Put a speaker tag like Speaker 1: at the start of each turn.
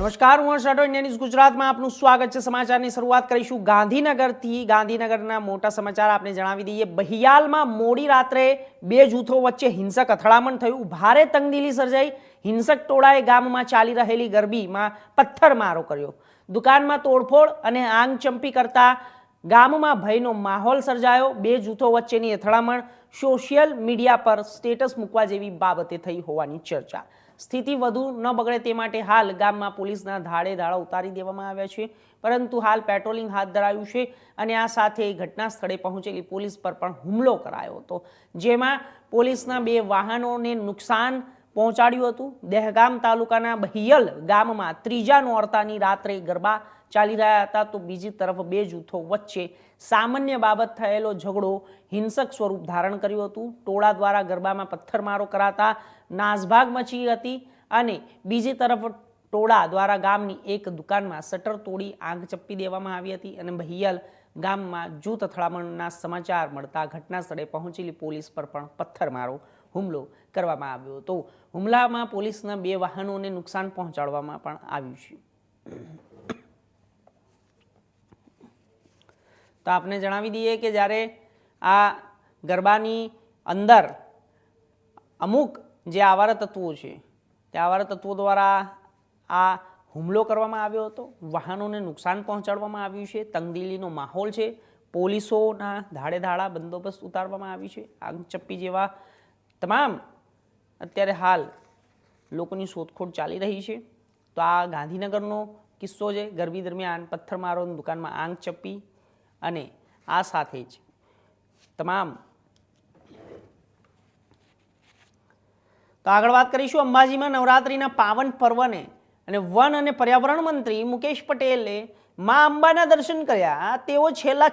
Speaker 1: નમસ્કાર, હું હર્ષ India news ગુજરાતમાં આપનું સ્વાગત છે. સમાચારની શરૂઆત કરીશું ગાંધીનગરથી. ગાંધીનગરના મોટા સમાચાર આપને જણાવી દઈએ. બહિયાલમાં મોડી રાત્રે બે જૂથો વચ્ચે હિંસક અથડામણ થયું. ભારે તંગદિલી સર્જાઈ. હિંસક ટોળાએ ગામમાં ચાલી રહેલી ગરબીમાં પથ્થરમારો કર્યો. દુકાનમાં તોડફોડ અને આંગ ચંપી કરતા ગામમાં ભયનો માહોલ સર્જાયો. બે જૂથો વચ્ચેની અથડામણ સોશિયલ મીડિયા પર સ્ટેટસ મૂકવા જેવી બાબતે થઈ હોવાની ચર્ચા. સ્થિતિ વધુ ન બગડે તે માટે હાલ ગામમાં પોલીસના ધાડે ધાડા ઉતારી દેવામાં આવ્યા છે. પરંતુ હાલ પેટ્રોલિંગ હાથ ધરાયું છે અને આ સાથે ઘટના સ્થળે પહોંચેલી પોલીસ પર પણ હુમલો કરાયો હતો. જેમાં પોલીસના બે વાહનોને નુકસાન પહોંચાડ્યું હતું. દહેગામ તાલુકાના બહિયલ ગામમાં ત્રીજા નોરતાની રાત્રે ગરબા ચાલી રહ્યા હતા. તો બીજી તરફ બે જૂથો વચ્ચે સામાન્ય બાબત થયેલો ઝઘડો હિંસક સ્વરૂપ ધારણ કર્યું હતું. ટોળા દ્વારા ગરબામાં પથ્થરમારો કરાતા નાસભાગ મચી હતી અને બીજી તરફ ટોળા દ્વારા ગામની એક દુકાનમાં શટર તોડી આગ ચપ્પી દેવામાં આવી હતી અને બહિયલ ગામમાં જૂથ અથડામણના સમાચાર મળતા ઘટના સ્થળે પહોંચેલી પોલીસ પર પણ પથ્થરમારો હુમલો કરવામાં આવ્યો હતો. હુમલામાં પોલીસના બે વાહનોને નુકસાન પહોંચાડવામાં પણ આવ્યું છે. તો આપને જણાવી દઈએ કે જ્યારે આ ગરબાની અંદર અમુક જે આવારા તત્વો છે, તે આવારા તત્વો દ્વારા આ હુમલો કરવામાં આવ્યો હતો. વાહનોને નુકસાન પહોંચાડવામાં આવ્યું છે. તંગદિલીનો માહોલ છે. પોલીસોના ધાડે ધાડા બંદોબસ્ત ઉતારવામાં આવ્યું છે. આગચપ્પી જેવા તમામ અત્યારે હાલ લોકોની શોધખોળ ચાલી રહી છે. તો આ ગાંધીનગરનો કિસ્સો છે. ગરબી દરમિયાન પથ્થરમારો દુકાનમાં આંગ ચપ્પી અને આ સાથે જ તમામ તો આગળ વાત કરીશું અંબાજીમાં નવરાત્રિના પાવન પર્વને અને વન અને પર્યાવરણ મંત્રી મુકેશ પટેલે મા અંબાના દર્શન કર્યા. તેઓ છેલ્લા